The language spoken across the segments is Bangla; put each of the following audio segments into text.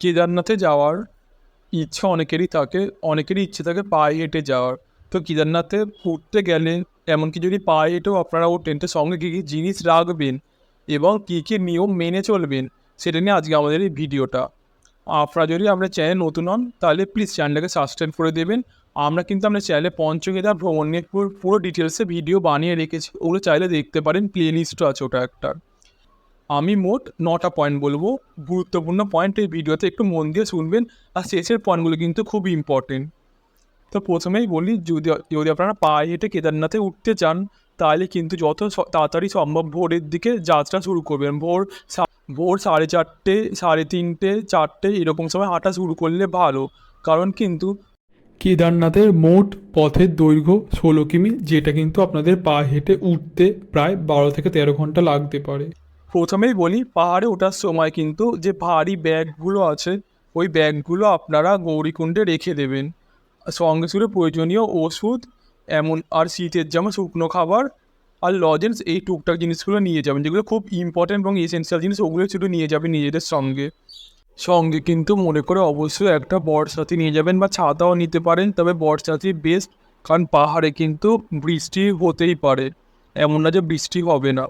কেদারনাথে যাওয়ার ইচ্ছা অনেকেরই থাকে, অনেকেরই ইচ্ছে থাকে পায়ে হেঁটে যাওয়ার। তো কেদারনাথে উঠতে গেলে এমনকি যদি পায়ে হেঁটেও আপনারা ওঠেন তো সঙ্গে কী কী জিনিস রাখবেন এবং কী কী নিয়ম মেনে চলবেন, সেটা নিয়ে আজকে আমাদের এই ভিডিওটা। আপনারা যদি আমরা চ্যানেল নতুন হন, তাহলে প্লিজ চ্যানেলটাকে সাবস্ক্রাইব করে দেবেন। আমরা কিন্তু আমরা চ্যানেলে পঞ্চকেদার ভ্রমণ নিয়ে পুরো ডিটেলসে ভিডিও বানিয়ে রেখেছি। ওগুলো চাইলে দেখতে পারেন প্লে লিস্টও আছে ওটা একটা। আমি মোট নটা পয়েন্ট বলব। গুরুত্বপূর্ণ পয়েন্ট এই ভিডিওতে একটু মন দিয়ে শুনবেন। আর শেষের পয়েন্টগুলো কিন্তু খুবই ইম্পর্টেন্ট তো প্রথমেই বলি, যদি যদি আপনারা পায়ে হেঁটে কেদারনাথে উঠতে চান, তাহলে কিন্তু যত তাড়াতাড়ি সম্ভব ভোরের দিকে যাত্রা শুরু করবেন। ভোর ভোর সাড়ে চারটে, সাড়ে তিনটে, চারটে, এরকম সময় হাঁটা শুরু করলে ভালো। কারণ কিন্তু কেদারনাথের মোট পথের দৈর্ঘ্য ষোলো কিমি, যেটা কিন্তু আপনাদের পা হেঁটে উঠতে প্রায় বারো থেকে তেরো ঘণ্টা লাগতে পারে। প্রথমেই বলি, পাহাড়ে ওঠার সময় কিন্তু যে ভারী ব্যাগগুলো আছে, ওই ব্যাগগুলো আপনারা গৌরীকুণ্ডে রেখে দেবেন। সঙ্গে সঙ্গে প্রয়োজনীয় ওষুধ, এমন আর শীতের যেমন শুকনো খাবার আর লজেন্স, এই টুকটাক জিনিসগুলো নিয়ে যাবেন, যেগুলো খুব ইম্পর্টেন্ট এবং এসেন্সিয়াল জিনিস, ওগুলো শুধু নিয়ে যাবেন নিজেদের সঙ্গে। সঙ্গে কিন্তু মনে করে অবশ্যই একটা বর্ষাতি নিয়ে যাবেন বা ছাতাও নিতে পারেন, তবে বর্ষাতি বেস্ট কারণ পাহাড়ে কিন্তু বৃষ্টি হতেই পারে। এমন না যে বৃষ্টি হবে না।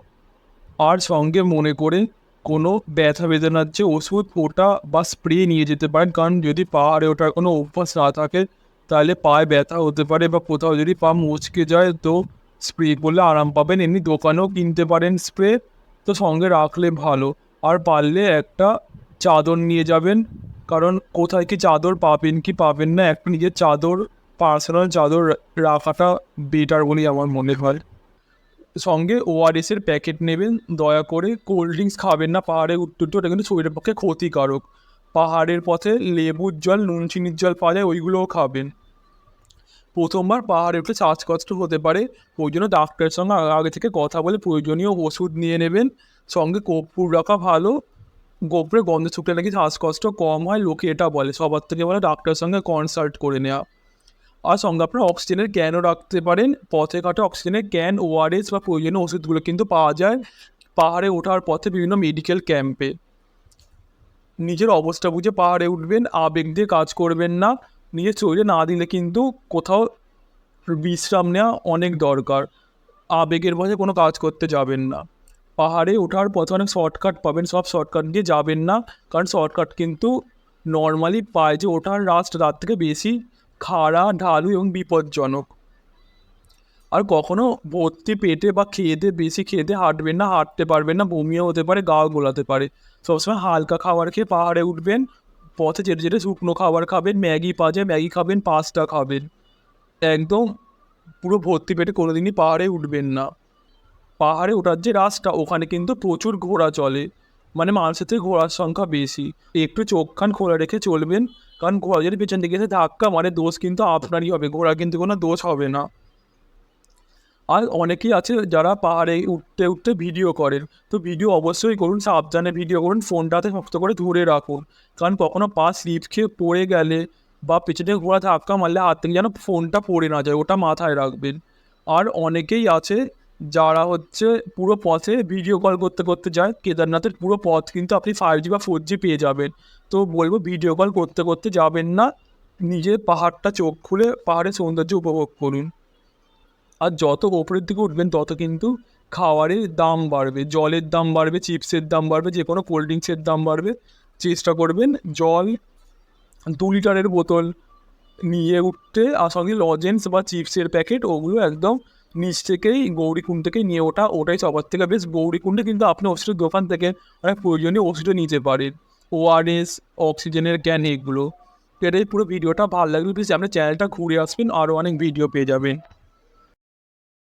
আর সঙ্গে মনে করে কোনো ব্যথা বেদনার যে ওষুধ ওটা বা স্প্রে নিয়ে যেতে পারেন। কারণ যদি পাহাড়ে ওঠার কোনো অভ্যাস না থাকে, তাহলে পায়ে ব্যথা হতে পারে বা কোথাও যদি পা মুচকে যায়, তো স্প্রে করলে আরাম পাবেন। এমনি দোকানেও কিনতে পারেন স্প্রে। তো সঙ্গে রাখলে ভালো। আর পারলে একটা চাদর নিয়ে যাবেন। কারণ কোথায় কি চাদর পাবেন কি পাবেন না, একটা নিজের চাদর, পার্সোনাল চাদর রাখাটা বেটার বলেই আমার মনে হয়। সঙ্গে ওআরএসের প্যাকেট নেবেন। দয়া করে কোল্ড ড্রিঙ্কস খাবেন না। পাহাড়ে উঠতে ওটা কিন্তু শরীরের পক্ষে ক্ষতিকারক। পাহাড়ের পথে লেবুর জল, নুন, চিনির জল পাওয়া যায়, ওইগুলোও খাবেন। প্রথমবার পাহাড়ে উঠে শ্বাসকষ্ট হতে পারে। ওই জন্য ডাক্তারের সঙ্গে আগে- আগে থেকে কথা বলে প্রয়োজনীয় ওষুধ নিয়ে নেবেন। সঙ্গে কর্পূর রাখা ভালো। গোপরে গন্ধ শুকলে নাকি শ্বাসকষ্ট কম হয়, লোকে এটা বলে। সবার থেকে বলে ডাক্তারের সঙ্গে কনসাল্ট করে নেওয়া। আর সঙ্গে আপনার অক্সিজেনের ক্যানও রাখতে পারেন। পথে ঘাটে অক্সিজেনের ক্যান ওআরএস বা প্রয়োজনীয় ওষুধগুলো কিন্তু পাওয়া যায় পাহাড়ে ওঠার পথে বিভিন্ন মেডিকেল ক্যাম্পে নিজের অবস্থা বুঝে পাহাড়ে উঠবেন, আবেগ দিয়ে কাজ করবেন না। নিজের শরীরে না দিলে কিন্তু কোথাও বিশ্রাম নেওয়া অনেক দরকার। আবেগের বসে কোনো কাজ করতে যাবেন না। পাহাড়ে ওঠার পথে অনেক শর্টকাট পাবেন, সব শর্টকাট দিয়ে যাবেন না। কারণ শর্টকাট কিন্তু নর্মালি পায়ে যে ওঠার রাস্তা তার থেকে বেশি খাড়া ঢালু এবং বিপজ্জনক। আর কখনো ভর্তি পেটে বা খেতে বেশি খেতে হাঁটবেন না, হাঁটতে পারবেন না, বমিও হতে পারে গাও গোলাতে পারে। সবসময় হালকা খাবার খেয়ে পাহাড়ে উঠবেন, পথে যেতে যেতে শুকনো খাবার খাবেন, ম্যাগি পাওয়া ম্যাগি খাবেন, পাস্তা খাবেন। একদম পুরো ভর্তি পেটে কোনোদিনই পাহাড়ে উঠবেন না। পাহাড়ে ওঠার যে রাস্তা, ওখানে কিন্তু প্রচুর ঘোড়া চলে। মানে মানুষের থেকে ঘোড়ার সংখ্যা বেশি। একটু চোখখান খোলা রেখে চলবেন, কারণ ঘোড়া যদি পেছন দিকে এসে ধাক্কা মানে দোষ কিন্তু আপনারই হবে। ঘোড়া কিন্তু কোনো দোষ হবে না। আর অনেকেই আছে যারা পাহাড়ে উঠতে উঠতে ভিডিও করেন। তো ভিডিও অবশ্যই করুন, সাবধানে ভিডিও করুন, ফোনটাতে শক্ত করে ধরে রাখুন। কারণ কখনো পা স্লিপ খেয়ে পড়ে গেলে বা পেছনে ঘোড়া ধাক্কা মারলে হাত থেকে যেন ফোনটা পড়ে না যায়, ওটা মাথায় রাখবেন। আর অনেকেই আছে যারা হচ্ছে পুরো পথে ভিডিও কল করতে করতে যায়, কেদারনাথের পুরো পথ কিন্তু আপনি ফাইভ জি বা ফোর জি পেয়ে যাবেন। তো বলব ভিডিও কল করতে করতে যাবেন না নিজে পাহাড়টা চোখ খুলে পাহাড়ের সৌন্দর্য উপভোগ করুন। আর যত ওপরের দিকে উঠবেন, তত কিন্তু খাবারের দাম বাড়বে, জলের দাম বাড়বে, চিপসের দাম বাড়বে, যে কোনো কোল্ড ড্রিঙ্কসের দাম বাড়বে। চেষ্টা করবেন জল দু লিটারের বোতল নিয়ে উঠতে, আর সঙ্গে লজেন্স বা চিপসের প্যাকেট ওগুলো একদম নিচ থেকেই গৌরীকুণ্ড থেকে নিয়ে ওঠা ওটাই সবার থেকে বেশ। গৌরীকুণ্ডে কিন্তু আপনি ওষুধের দোকান থেকে অনেক প্রয়োজনীয় ওষুধও নিতে পারেন। ওআরএস অক্সিজেনের জ্ঞান, এগুলো। এটাই পুরো ভিডিওটা। ভালো লাগলে প্লিজ আপনার চ্যানেলটা ঘুরে আসবেন আরও অনেক ভিডিও পেয়ে যাবেন।